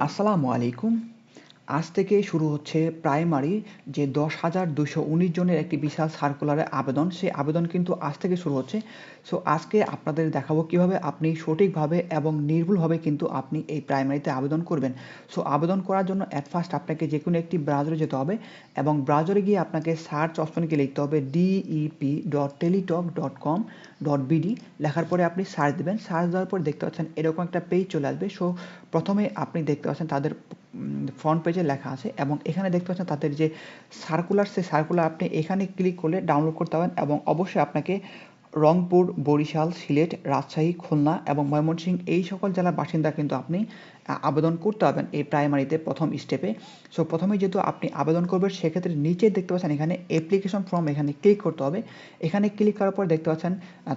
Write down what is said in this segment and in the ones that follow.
আসসালামু আলাইকুম আজ থেকে শুরু হচ্ছে প্রাইমারি যে দশ হাজার দুশো উনিশ জনের একটি বিশাল সার্কুলারের আবেদন। সেই আবেদন কিন্তু আজ থেকে শুরু হচ্ছে। সো আজকে আপনাদের দেখাবো কীভাবে আপনি সঠিকভাবে এবং নির্ভুলভাবে কিন্তু আপনি এই প্রাইমারিতে আবেদন করবেন। সো আবেদন করার জন্য অ্যাট ফার্স্ট আপনাকে যে কোনো একটি ব্রাউজারে যেতে হবে এবং ব্রাউজারে গিয়ে আপনাকে সার্চ অপশনে গিয়ে লিখতে হবে DEP dot Teletalk dot com dot BD লেখার পরে আপনি সার্চ দেবেন। সার্চ দেওয়ার পর দেখতে পাচ্ছেন এরকম একটা পেজ চলে আসবে। সো প্রথমে আপনি দেখতে পাচ্ছেন তাদের ফ্রন্ট পেজে লেখা আছে এবং এখানে দেখতে পাচ্ছেন তাদের যে সার্কুলার সে সার্কুলার আপনি এখানে ক্লিক করলে ডাউনলোড করতে পারেন এবং অবশ্যই আপনাকে রংপুর, বরিশাল, সিলেট, রাজশাহী, খুলনা এবং ময়মনসিংহ এই সকল জেলার বাসিন্দা কিন্তু আপনি আবেদন করতে পারবেন এই প্রাইমারিতে প্রথম স্টেপে সো প্রথমে যেহেতু আপনি আবেদন করবেন, সেক্ষেত্রে নিচে দেখতে পাচ্ছেন এখানে অ্যাপ্লিকেশন ফর্ম এখানে ক্লিক করতে হবে। এখানে ক্লিক করার পর দেখতে পাচ্ছেন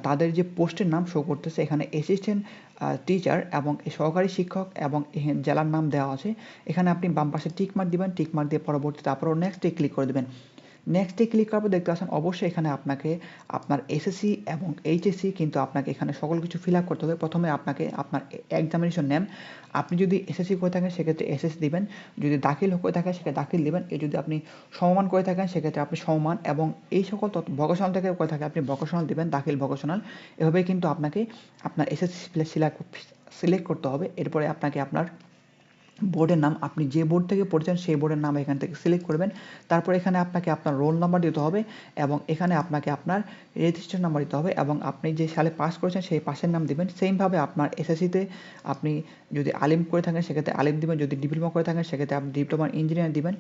তাদের যে পোস্টের নাম শো করতেছে, এখানে অ্যাসিস্ট্যান্ট টিচার এবং সহকারী শিক্ষক এবং জেলার নাম দেওয়া আছে। এখানে আপনি বাম পাশে টিক মার্ক দিবেন টিক মার্ক দিয়ে পরবর্তীতে আবারও নেক্সটে ক্লিক করে দেবেন। নেক্সটে ক্লিক করার পর দেখতে পাচ্ছেন অবশ্যই এখানে আপনাকে, আপনার এসএসসি এবং এইচএসসি কিন্তু আপনাকে এখানে সকল কিছু ফিল করতে হবে। প্রথমে আপনাকে আপনার এক্সামিনেশন নেন আপনি যদি এসএসসি করে থাকেন, সেক্ষেত্রে এসএসসি দিবেন। যদি দাখিল করে থাকেন সেক্ষেত্রে দাখিল দিবেন। এই যদি আপনি সমমান করে থাকেন, সেক্ষেত্রে আপনি সমমান এবং এই সকল তথ্য ভকেশনাল থেকে করে থাকে আপনি ভকেশনাল দিবেন, দাখিল ভকেশনাল এভাবে কিন্তু আপনাকে আপনার এসএসসি সিলেক্ট করতে হবে। এরপরে আপনাকে আপনার বোর্ডের নাম, আপনি যে বোর্ড থেকে পড়ছেন সেই বোর্ডের নাম এখান থেকে সিলেক্ট করবেন। তারপর এখানে আপনাকে আপনার রোল নাম্বার দিতে হবে এবং এখানে আপনাকে আপনার রেজিস্ট্রেশন নাম্বার দিতে হবে এবং আপনি যে সালে পাস করেছেন সেই পাসের নাম দিবেন। সেমভাবে আপনার এসএসসিতে আপনি যদি আলিম করে থাকেন সেক্ষেত্রে আলিম দিবেন, যদি ডিপ্লোমা করে থাকেন সেক্ষেত্রে আপনি ডিপ্লোমা ইঞ্জিনিয়ার দিবেন।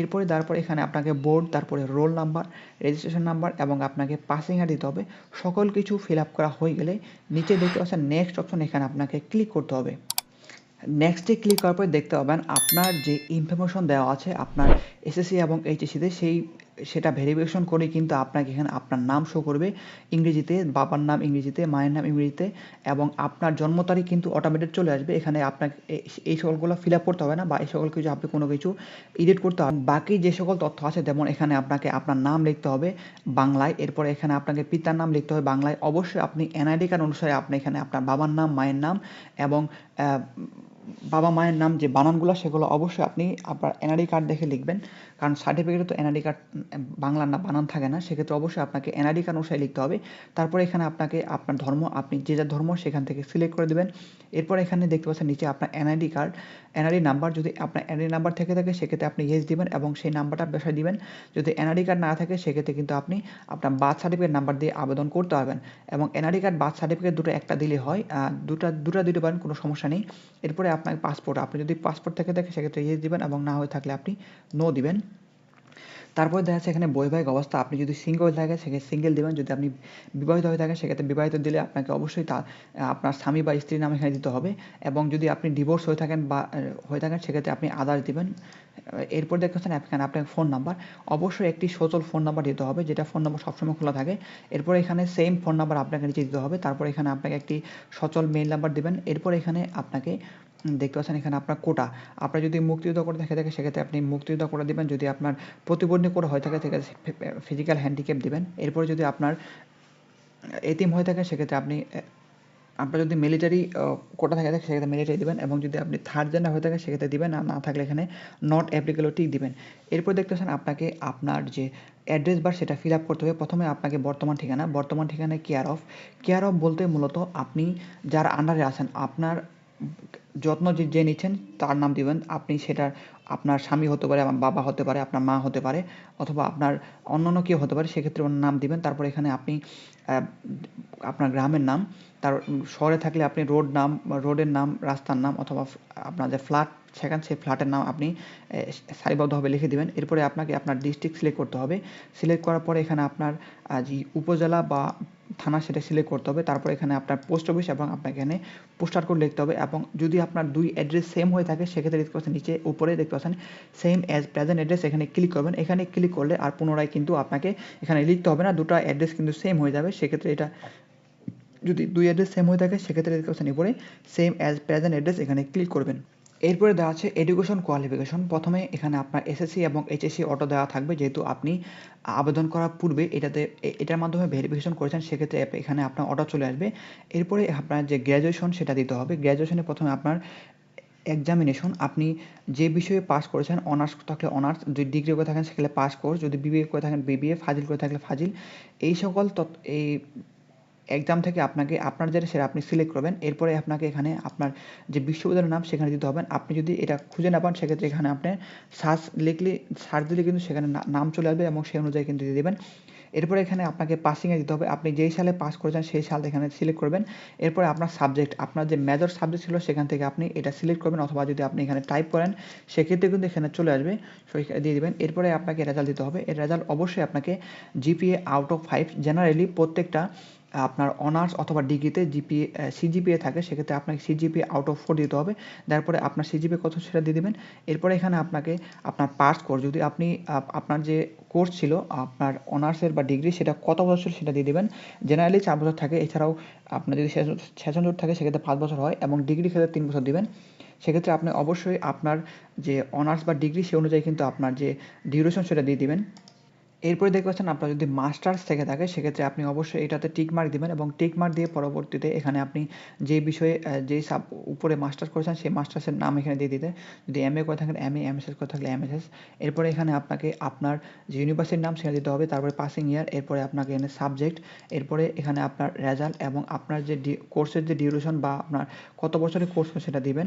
এরপরে তারপর এখানে আপনাকে বোর্ড তারপরে রোল নাম্বার রেজিস্ট্রেশন নাম্বার এবং আপনাকে পাসিং আর দিতে হবে। সকল কিছু ফিল আপ করা হয়ে গেলে নিচে দেখতে পাচ্ছেন নেক্সট অপশন এখানে আপনাকে ক্লিক করতে হবে। নেক্সটে ক্লিক করার পরে দেখতে পাবেন আপনার যে ইনফরমেশন দেওয়া আছে, আপনার এসএসসি এবং এইচএসসিতে সেই, সেটা ভেরিফিকেশন করে কিন্তু আপনাকে এখানে আপনার নাম শো করবে। ইংরেজিতে, বাবার নাম ইংরেজিতে, মায়ের নাম ইংরেজিতে এবং আপনার জন্ম তারিখ কিন্তু অটোমেটেড চলে আসবে। এখানে আপনাকে এই সকলগুলো ফিল আপ করতে হবে না বা এই সকল কিছু আপনি কোনো কিছু এডিট করতে হবে বাকি যে সকল তথ্য আছে, যেমন এখানে আপনাকে আপনার নাম লিখতে হবে বাংলায়, এরপর এখানে আপনাকে পিতার নাম লিখতে হবে বাংলায়। অবশ্যই আপনি এনআইডি কার্ড অনুসারে আপনি এখানে আপনার বাবার নাম, মায়ের নাম এবং বাবা মায়ের নাম যে বানানগুলো, সেগুলো অবশ্যই আপনি আপনার এনআরডি কার্ড দেখে লিখবেন। কারণ সার্টিফিকেটে তো এনআরডি কার্ড বাংলার না, বানান থাকে না। সেক্ষেত্রে অবশ্যই আপনাকে এনআরডি কার্ড অনুসারে লিখতে হবে। তারপরে এখানে আপনাকে আপনার ধর্ম, আপনি যে যার ধর্ম, সেখান থেকে সিলেক্ট করে দেবেন। এরপর এখানে দেখতে পাচ্ছেন নিচে আপনার এনআইডি কার্ড এনআরডি নাম্বার যদি আপনার এনআরডি নাম্বার থেকে থাকে, সেক্ষেত্রে আপনি ইয়েস দিবেন এবং সেই নাম্বারটা বসায় দিবেন। যদি এনআরডি কার্ড না থাকে, সেক্ষেত্রে কিন্তু আপনি আপনার বার্থ সার্টিফিকেট নাম্বার দিয়ে আবেদন করতে পারবেন। এবং এনআরডি কার্ড বার্থ সার্টিফিকেট দুটো একটা দিলে হয়। দুটা দুটা দিতে পারেন, কোনো সমস্যা নেই। এরপরে আপনার পাসপোর্ট আপনি যদি পাসপোর্ট থেকে থাকে সেক্ষেত্রে ইয়েস দিবেন এবং না হয়ে থাকলে আপনি নো দিবেন। তারপরে দেখা যাচ্ছে এখানে বৈবাহিক অবস্থা, আপনি যদি সিঙ্গেল থাকে সেক্ষেত্রে সিঙ্গেল দেবেন, যদি আপনি বিবাহিত হয়ে থাকেন সেক্ষেত্রে বিবাহিত দিলে আপনাকে অবশ্যই তা, আপনার স্বামী বা স্ত্রীর নাম এখানে দিতে হবে এবং যদি আপনি ডিভোর্স হয়ে থাকেন বা, হয়ে থাকেন সেক্ষেত্রে আপনি আদার্স দিবেন। এরপর দেখতেছেন এখানে আপনার ফোন নাম্বার অবশ্যই একটি সচল ফোন নাম্বার দিতে হবে যেটা ফোন নাম্বার সবসময় খোলা থাকে। এরপর এখানে সেম ফোন নাম্বার আপনাকে নিচে দিতে হবে, তারপর এখানে আপনাকে একটি সচল মেইল নাম্বার দেবেন। এরপর এখানে আপনাকে দেখতে পাচ্ছেন এখানে আপনার কোটা। আপনার যদি মুক্তিযোদ্ধা করে থাকে থাকে, সেক্ষেত্রে আপনি মুক্তিযোদ্ধা করে দেবেন। যদি আপনার প্রতিবন্ধী করে হয়ে থাকে, সেক্ষেত্রে ফিজিক্যাল হ্যান্ডিক্যাপ দেবেন। এরপরে যদি আপনার এতিম হয়ে থাকে, সেক্ষেত্রে আপনি আপনার যদি মিলিটারি কোটা থাকে থাকে সেক্ষেত্রে মিলিটারি দেবেন এবং যদি আপনি থার্ড জেন্ডার হয়ে থাকে, সেক্ষেত্রে দিবেন। আর না থাকলে এখানে নট অ্যাপ্লিকেবল টিক দিবেন। এরপর দেখতে পাচ্ছেন আপনাকে আপনার যে অ্যাড্রেস বার সেটা ফিল আপ করতে হবে। প্রথমে আপনাকে বর্তমান ঠিকানা, বর্তমান ঠিকানায় কেয়ার অফ কেয়ার অফ বলতে মূলত আপনি যার আন্ডারে আছেন, আপনার যত্ন যে যে নিচ্ছেন, তার নাম দিবেন। আপনি সেটার, আপনার স্বামী হতে পারে বাবা হতে পারে, আপনার মা হতে পারে, অথবা আপনার অন্য কেউ হতে পারে, সেক্ষেত্রে ওনার নাম দিবেন। তারপর এখানে আপনি আপনার গ্রামের নাম, তার, শহরে থাকলে আপনি রোড নাম, রোডের নাম, রাস্তার নাম, অথবা আপনার যে ফ্ল্যাট সেখানে, সেই ফ্ল্যাটের নাম আপনি সারিবদ্ধভাবে লিখে দেবেন। এরপরে আপনাকে আপনার ডিস্ট্রিক্ট সিলেক্ট করতে হবে। সিলেক্ট করার পরে এখানে আপনার যে উপজেলা বা থানা সেটা সিলেক্ট করতে হবে। তারপর এখানে আপনার পোস্ট অফিস এবং আপনাকে এখানে পোস্টার কোড লিখতে হবে। এবং যদি আপনার দুই অ্যাড্রেস সেম হয়ে থাকে, সেক্ষেত্রে দেখতে পাচ্ছেন নিচে, উপরে দেখতে পাচ্ছেন সেম অ্যাজ প্রেজেন্ট অ্যাড্রেস এখানে ক্লিক করবেন। এখানে ক্লিক করলে আর পুনরায় কিন্তু আপনাকে এখানে লিখতে হবে না, দুটো অ্যাড্রেস কিন্তু সেম হয়ে যাবে, সেক্ষেত্রে এটা যদি দুই অ্যাড্রেস সেম হয়ে থাকে, সেক্ষেত্রে দেখতে পাচ্ছেন উপরে সেম অ্যাজ প্রেজেন্ট অ্যাড্রেস এখানে ক্লিক করবেন। এরপরে দেওয়া আছে এডুকেশন কোয়ালিফিকেশন প্রথমে এখানে আপনার এসএসসি এবং এইচএসসি অটো দেওয়া থাকবে, যেহেতু আপনি আবেদন করার পূর্বে এটাতে, এটার মাধ্যমে ভেরিফিকেশন করেছেন, সেক্ষেত্রে এখানে আপনার অটো চলে আসবে। এরপরে আপনার যে গ্র্যাজুয়েশন সেটা দিতে হবে। গ্র্যাজুয়েশনে প্রথমে আপনার এক্সামিনেশন আপনি যে বিষয়ে পাস করেছেন অনার্স থাকলে অনার্স যদি ডিগ্রি করে থাকেন সেখানে পাস কোর্স যদি বিবিএ করে থাকেন বিবিএ ফাজিল করে থাকলে ফাজিল। এই সকল এই এক্সাম থেকে আপনাকে, আপনার যেটা সেটা আপনি সিলেক্ট করবেন। এরপরে আপনাকে এখানে আপনার যে বিশ্ববিদ্যালয়ের নাম সেখানে দিতে হবে। আপনি যদি এটা খুঁজে না পান, সেক্ষেত্রে এখানে আপনি সার্চ লিখলে সার্চ দিলে কিন্তু সেখানে নাম চলে আসবে এবং সেই অনুযায়ী কিন্তু দিয়ে দেবেন। এরপরে এখানে আপনাকে পাসিংয়ে দিতে হবে। আপনি যেই সালে পাস করেছেন, সেই সাল এখানে সিলেক্ট করবেন। এরপরে আপনার সাবজেক্ট আপনার যে মেজর সাবজেক্ট ছিল, সেখান থেকে আপনি এটা সিলেক্ট করবেন অথবা যদি আপনি এখানে টাইপ করেন, সেক্ষেত্রে কিন্তু এখানে চলে আসবে। দিয়ে দেবেন। এরপরে আপনাকে রেজাল্ট দিতে হবে। এর রেজাল্ট অবশ্যই আপনাকে GPA out of five generally প্রত্যেকটা আপনার অনার্স অথবা ডিগ্রিতে জিপিএ সিজিপিএ থাকে, সেক্ষেত্রে আপনাকে সিজিপিএ আউট অফ ফোর দিতে হবে। তারপরে আপনার সিজিপিএ কত সেটা দিয়ে দেবেন। এরপরে এখানে আপনাকে আপনার পাস কোর্স যদি আপনি আপনার যে কোর্স ছিল, আপনার অনার্সের বা ডিগ্রি সেটা কত বছর সেটা দিয়ে দেবেন। জেনারেলি চার বছর থাকে, এছাড়াও আপনার যদি সেশন জোট থাকে, সেক্ষেত্রে পাঁচ বছর হয় এবং ডিগ্রি ক্ষেত্রে তিন বছর দিবেন। সেক্ষেত্রে আপনি অবশ্যই আপনার যে অনার্স বা ডিগ্রি সে অনুযায়ী কিন্তু আপনার যে ডিউরেশন সেটা দিয়ে দিবেন। এরপরে দেখতে পাচ্ছেন আপনার যদি মাস্টার্স থেকে থাকে, সেক্ষেত্রে আপনি অবশ্যই এটাতে টিক মার্ক দিবেন এবং টিক মার্ক দিয়ে পরবর্তীতে এখানে আপনি যে বিষয়ে যে সাব উপরে মাস্টার্স করেছেন, সেই মাস্টার্সের নাম এখানে দিয়ে দিতে। যদি এম এ করে থাকেন এম এ এমএসএস করে থাকলে এমএসএস এরপরে এখানে আপনাকে আপনার যে ইউনিভার্সিটির নাম সেখানে দিতে হবে, তারপরে পাসিং ইয়ার এরপরে আপনাকে এখানে সাবজেক্ট এরপরে এখানে আপনার রেজাল্ট এবং আপনার যে কোর্সের যে ডিউরেশন বা আপনার কত বছরের কোর্স সেটা দিবেন।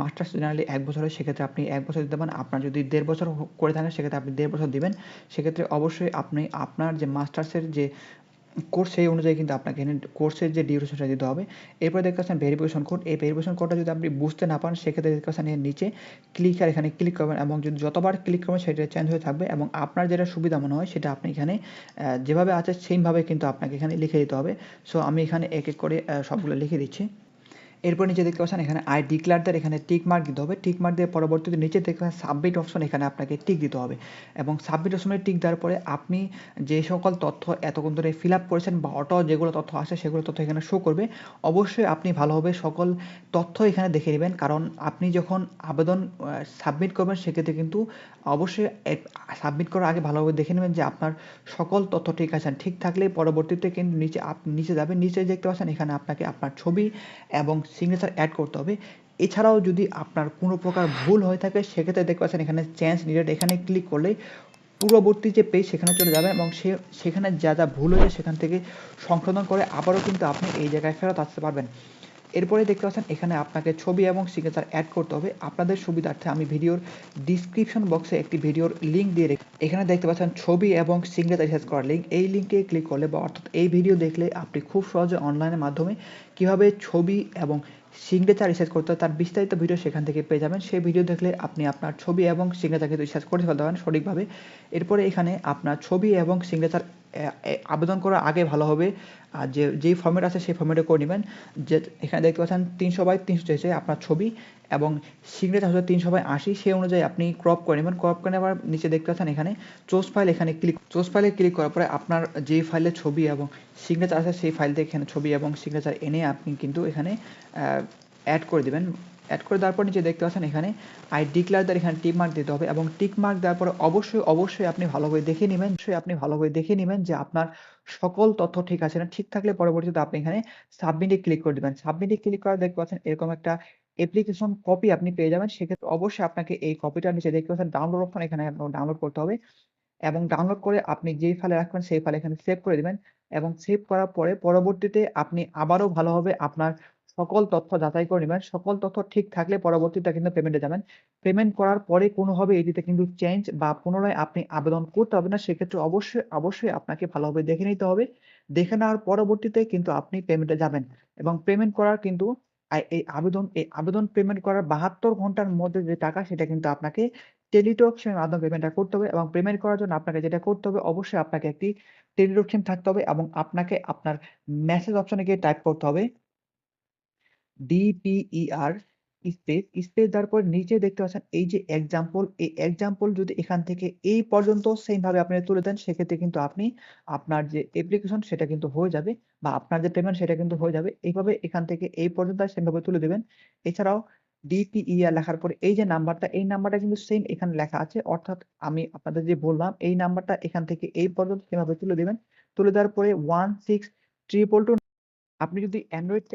মাস্টার্স জেনারেলি এক বছরের, সেক্ষেত্রে আপনি এক বছর দিতে পারেন। আপনার যদি দেড় বছর করে থাকেন, সেক্ষেত্রে আপনি দেড় বছর দিবেন। সেক্ষেত্রে অবশ্যই অবশ্যই আপনি আপনার যে মাস্টার্সের যে কোর্স, সেই অনুযায়ী কিন্তু আপনাকে এখানে কোর্সের যে ডিউরেশনটা দিতে হবে। এরপর দেখতে পাচ্ছেন ভেরিফিকেশন কোড। এই ভেরিফিকেশন কোডটা যদি আপনি বুঝতে না পান সেক্ষেত্রে দেখতে পাচ্ছেন এর নিচে ক্লিক আর এখানে ক্লিক করবেন এবং যদি যতবার ক্লিক করবেন, সেটা চেঞ্জ হয়ে থাকবে এবং আপনার যেটা সুবিধা মনে হয়, সেটা আপনি এখানে যেভাবে আছে সেইভাবে কিন্তু আপনাকে এখানে লিখে দিতে হবে। সো আমি এখানে এক এক করে সবগুলো লিখে দিচ্ছি। এরপর নিচে দেখতে পাচ্ছেন, এখানে আই ডিক্লারদের এখানে টিক মার্ক দিতে হবে। টিক মার্ক দিয়ে পরবর্তীতে নিচে দেখতে সাবমিট অপশন এখানে আপনাকে টিক দিতে হবে। এবং সাবমিট অপশনে টিক দেওয়ার পরে আপনি যে সকল তথ্য এতক্ষণ ধরে ফিল আপ করেছেন বা অটো যেগুলো তথ্য আসে সেগুলো তথ্য এখানে শো করবে। অবশ্যই আপনি ভালোভাবে সকল তথ্য এখানে দেখে নেবেন। কারণ আপনি যখন আবেদন সাবমিট করবেন, সেক্ষেত্রে কিন্তু অবশ্যই সাবমিট করার আগে ভালোভাবে দেখে নেবেন যে আপনার সকল তথ্য ঠিক আছে। ঠিক থাকলে পরবর্তীতে কিন্তু নিচে নিচে যাবে। নিচে দেখতে পাচ্ছেন, এখানে আপনাকে আপনার ছবি এবং সিগনেচার অ্যাড করতে হবে। এছাড়াও যদি আপনার কোনো প্রকার ভুল হয়ে থাকে, সেক্ষেত্রে দেখতে পাচ্ছেন এখানে চেঞ্জ নিডেড এখানে ক্লিক করলে পূর্ববর্তী যে পেজ সেখানে চলে যাবে এবং সে, সেখানে যা যা ভুল হয়েছে সেখান থেকে সংশোধন করে আবারও কিন্তু আপনি এই জায়গায় ফেরত আসতে পারবেন। এরপরে দেখতে পাচ্ছেন, এখানে আপনাকে ছবি এবং সিগনেচার অ্যাড করতে হবে। আপনাদের সুবিধার্থে আমি ভিডিওর ডিসক্রিপশন বক্সে একটি ভিডিওর লিঙ্ক দিয়ে রেখে এখানে দেখতে পাচ্ছেন ছবি এবং সিগনেচার রিসার্চ করার লিঙ্ক এই লিঙ্কে ক্লিক করলে বা অর্থাৎ এই ভিডিও দেখলে আপনি খুব সহজে অনলাইনের মাধ্যমে কীভাবে ছবি এবং সিগনেচার রিসার্চ করতে হয় তার বিস্তারিত ভিডিও সেখান থেকে পেয়ে যাবেন। সেই ভিডিও দেখলে আপনি আপনার ছবি এবং সিগনেচার কিন্তু রিসার্চ করে ফেলতে পারেন সঠিকভাবে। এরপরে এখানে আপনার ছবি এবং সিগনেচার আবেদন করার আগে ভালো হবে। আর যে, যেই ফর্মেট আছে সেই ফর্মেটে করে নেবেন। যে, এখানে দেখতে পাচ্ছেন তিনশো বাই তিনশো চেয়েছে আপনার ছবি এবং সিগনেচার হচ্ছে তিনশো বাই আশি। সেই অনুযায়ী আপনি ক্রপ করে নেবেন। ক্রপ করে নেওয়ার নিচে দেখতে পাচ্ছেন এখানে চোস ফাইল এখানে ক্লিক চোস ফাইলে ক্লিক করার পরে আপনার যেই ফাইলে ছবি এবং সিগনেচার আছে সেই ফাইল থেকে এখানে ছবি এবং সিগনেচার এনে আপনি কিন্তু এখানে অ্যাড করে দেবেন। অ্যাড করে দেওয়ার পর নিচে দেখতে পাচ্ছেন এখানে আই ডিক্লার দ্যার এখানে টিক মার্ক দিতে হবে এবং টিক মার্ক দেওয়ার পরে অবশ্যই অবশ্যই আপনি ভালোভাবে দেখে নেবেন, অবশ্যই আপনি ভালোভাবে দেখে নেবেন যে আপনার সকল তথ্য ঠিক আছে না। ঠিক থাকলে পরবর্তীতে আপনি এখানে সাবমিটে ক্লিক করে দেবেন। সাবমিটে ক্লিক করা দেখতে পাচ্ছেন এরকম একটা অ্যাপ্লিকেশন কপি আপনি পেয়ে যাবেন। সেক্ষেত্রে অবশ্যই আপনাকে এই কপিটা নিচে দেখতে পাচ্ছেন ডাউনলোড অপশন এখানে ডাউনলোড করতে হবে এবং ডাউনলোড করে আপনি যেই ফাইলে রাখবেন সেই ফাইলে এখানে সেভ করে দিবেন এবং সেভ করার পরে পরবর্তীতে আপনি আবারও ভালোভাবে আপনার সকল তথ্য যাচাই করে নেবেন। সকল তথ্য ঠিক থাকলে পরবর্তীতে কিন্তু পেমেন্টে যাবেন। পেমেন্ট করার পরে কোনোভাবে এটিতে কিন্তু চেঞ্জ বা পুনরায় আপনি আবেদন করতে হবে না। সেক্ষেত্রে অবশ্যই অবশ্যই আপনাকে ভালোভাবে দেখে নিতে হবে। দেখে নেওয়ার পরবর্তীতে কিন্তু আপনি পেমেন্টে যাবেন এবং পেমেন্ট করার কিন্তু এই আবেদন এই আবেদন পেমেন্ট করার বাহাত্তর ঘণ্টার মধ্যে যে টাকা, সেটা কিন্তু আপনাকে টেলিটক মাধ্যমে পেমেন্টটা করতে হবে এবং পেমেন্ট করার জন্য আপনাকে যেটা করতে হবে, অবশ্যই আপনাকে একটি টেলিটক থাকতে হবে এবং আপনাকে আপনার মেসেজ অপশনে গিয়ে টাইপ করতে হবে। ডিপিইআর স্পেস স্পেস দেওয়ার পর নিচে দেখতে পাচ্ছেন, এই যে এক্সাম্পল এই এক্সাম্পল যদি এখান থেকে এই পর্যন্ত সেম ভাবে আপনি তুলে দেন, সেক্ষেত্রে কিন্তু আপনি আপনার যে অ্যাপ্লিকেশন সেটা কিন্তু হয়ে যাবে বা আপনার যে পেমেন্ট সেটা কিন্তু হয়ে যাবে। এইভাবে এখান থেকে এই পর্যন্ত সেম ভাবে তুলে দেবেন। এছাড়াও ডিপিইআর লেখার পরে এই যে নাম্বারটা, এই নাম্বারটা কিন্তু সেম এখানে লেখা আছে। অর্থাৎ আমি আপনাদের যে বললাম, এই নাম্বারটা এখান থেকে এই পর্যন্ত সেভাবে তুলে দেবেন। তুলে দেওয়ার পরে ওয়ান সিক্স ট্রিপল টু আপনি যদি অ্যান্ড্রয়েড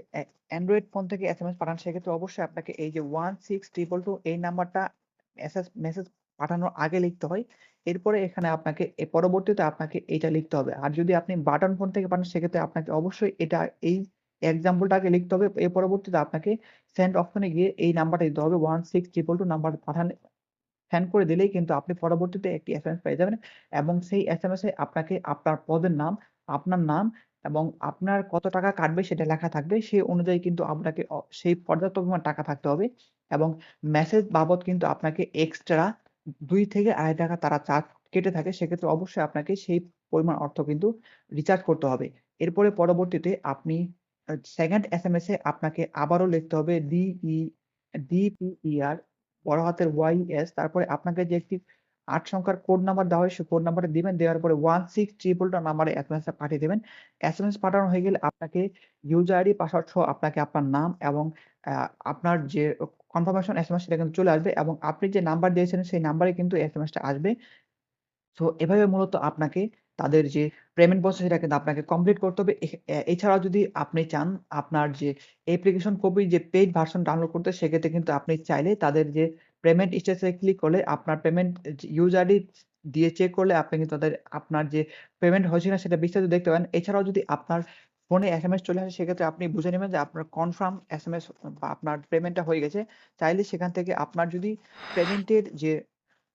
অ্যান্ড্রয়েড ফোন থেকে এসএমএস পাঠান সেক্ষেত্রে অবশ্যই আপনাকে এই যে 16222 এই নাম্বারটা মেসেজ মেসেজ পাঠানোর আগে লিখতে হয়। এরপরে এখানে আপনাকে পরবর্তীতে আপনাকে এটা লিখতে হবে। আর যদি আপনি বাটন ফোন থেকে পাঠান সেক্ষেত্রে আপনাকে অবশ্যই এটা এই এক্সাম্পলটা আগে লিখতে হবে। এর পরবর্তীতে আপনাকে সেন্ড অপশনে গিয়ে এই নাম্বারটা দিতে হবে 16222 নাম্বার পাঠান সেন্ড করে দিলেই কিন্তু আপনি পরবর্তীতে একটি এসএমএস পেয়ে যাবেন এবং সেই এস এসএমএস এ আপনাকে আপনার পদের নাম, আপনার নাম এবং আপনার কত টাকা কাটবে সেটা লেখা থাকবে। সেই অনুযায়ী কিন্তু আপনাকে সেই পর্যাপ্ত পরিমাণ টাকা থাকতে হবে এবং মেসেজ বাবদ কিন্তু আপনাকে এক্সট্রা ২ থেকে ৳২৫০ তারা চার্জ কেটে থাকে। সেক্ষেত্রে অবশ্যই আপনাকে সেই পরিমাণ অর্থ কিন্তু রিচার্জ করতে হবে। এরপরে পরবর্তীতে আপনি সেকেন্ড এস এম এস এ আপনাকে আবারও লিখতে হবে ডিই ডিপিইআর বড় হাতের ওয়াই এস তারপরে আপনাকে যে একটি ৮ সংখ্যার কোড নাম্বার দেওয়া হয়, কোড নাম্বারটা দিবেন। দেওয়ার পরে 16222 নাম্বারে এসএমএসটা পাঠিয়ে দিবেন। এসএমএস পাঠানো হয়ে গেলে আপনাকে ইউজার আইডি, পাসওয়ার্ড সহ আপনাকে আপনার নাম এবং আপনার যে কনফার্মেশন এসএমএস সেটা কিন্তু চলে আসবে এবং আপনি যে নাম্বার দিয়েছিলেন সেই নাম্বারে কিন্তু এসএমএসটা আসবে। সো এভাবে মূলত আপনাকে তাদের যে পেমেন্ট প্রসেস সেটা কিন্তু আপনাকে কমপ্লিট করতে হবে। এছাড়াও যদি আপনি চান আপনার যে অ্যাপ্লিকেশন কপি যে পেইড ভার্সন ডাউনলোড করতে সেক্ষেত্রে কিন্তু আপনি চাইলে তাদের যে পেমেন্ট স্ট্যাটাসে ক্লিক করলে আপনার পেমেন্ট ইউজারই দিয়ে চেক করলে আপনি কিন্তু তাদের আপনার যে পেমেন্ট হয়েছে না সেটা বিস্তারিত দেখতে পারেন এছাড়াও যদি আপনার ফোনে এস এম এস চলে আসে, সেক্ষেত্রে আপনি বুঝে নেবেন যে আপনার কনফার্ম এস এম এস বা আপনার পেমেন্টটা হয়ে গেছে। চাইলে সেখান থেকে আপনার যদি পেমেন্টের যে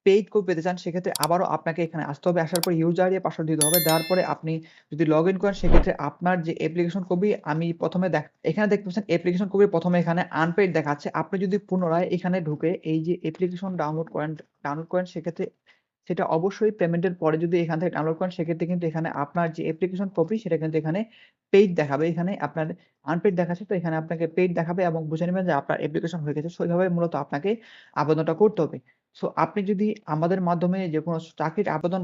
পেইড কপি পেতে চান সেক্ষেত্রে আবারও আপনাকে এখানে আসতে হবে। আসার পর ইউজার আইডি, পাসওয়ার্ড দিতে হবে। দেওয়ার পরে আপনি যদি লগইন করেন সেক্ষেত্রে আপনার যে অ্যাপ্লিকেশন কপি আমি ১ম এ দেখ এখানে দেখতে পাচ্ছেন অ্যাপ্লিকেশন কপি ১ম এ এখানে আনপেইড দেখাচ্ছে। আপনি যদি পুনরায় এখানে ঢুকে এই যে অ্যাপ্লিকেশন ডাউনলোড করেন ডাউনলোড করেন সেক্ষেত্রে সেটা অবশ্যই পেমেন্টের পরে যদি এখান থেকে ডাউনলোড করেন সেক্ষেত্রে কিন্তু এখানে আপনার যে অ্যাপ্লিকেশন কপি সেটা কিন্তু এখানে পেইড দেখাবে। এখানে আপনার আনপেইড দেখাচ্ছে তো এখানে আপনাকে পেইড দেখাবে এবং বুঝে নেবেন যে আপনার অ্যাপ্লিকেশন হয়ে গেছে। সেইভাবে মূলত আপনাকে আবেদনটা করতে হবে। সো আপনি যদি আমাদের মাধ্যমে যে কোনো চাকরির আবেদন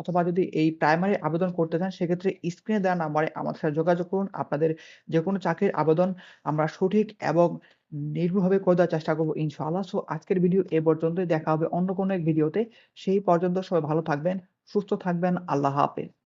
অথবা যদি এই প্রাইমারি আবেদন করতে চান সেক্ষেত্রে স্ক্রিনে দেওয়া নাম্বারে আমাদের সাথে যোগাযোগ করুন। আপনাদের যে কোনো চাকরির আবেদন আমরা সঠিক এবং নির্ভুলভাবে করে দেওয়ার চেষ্টা করব ইনশাআল্লাহ। সো আজকের ভিডিও এ পর্যন্তই। দেখা হবে অন্য কোনো এক ভিডিওতে। সেই পর্যন্ত সবাই ভালো থাকবেন, সুস্থ থাকবেন। আল্লাহ হাফেজ।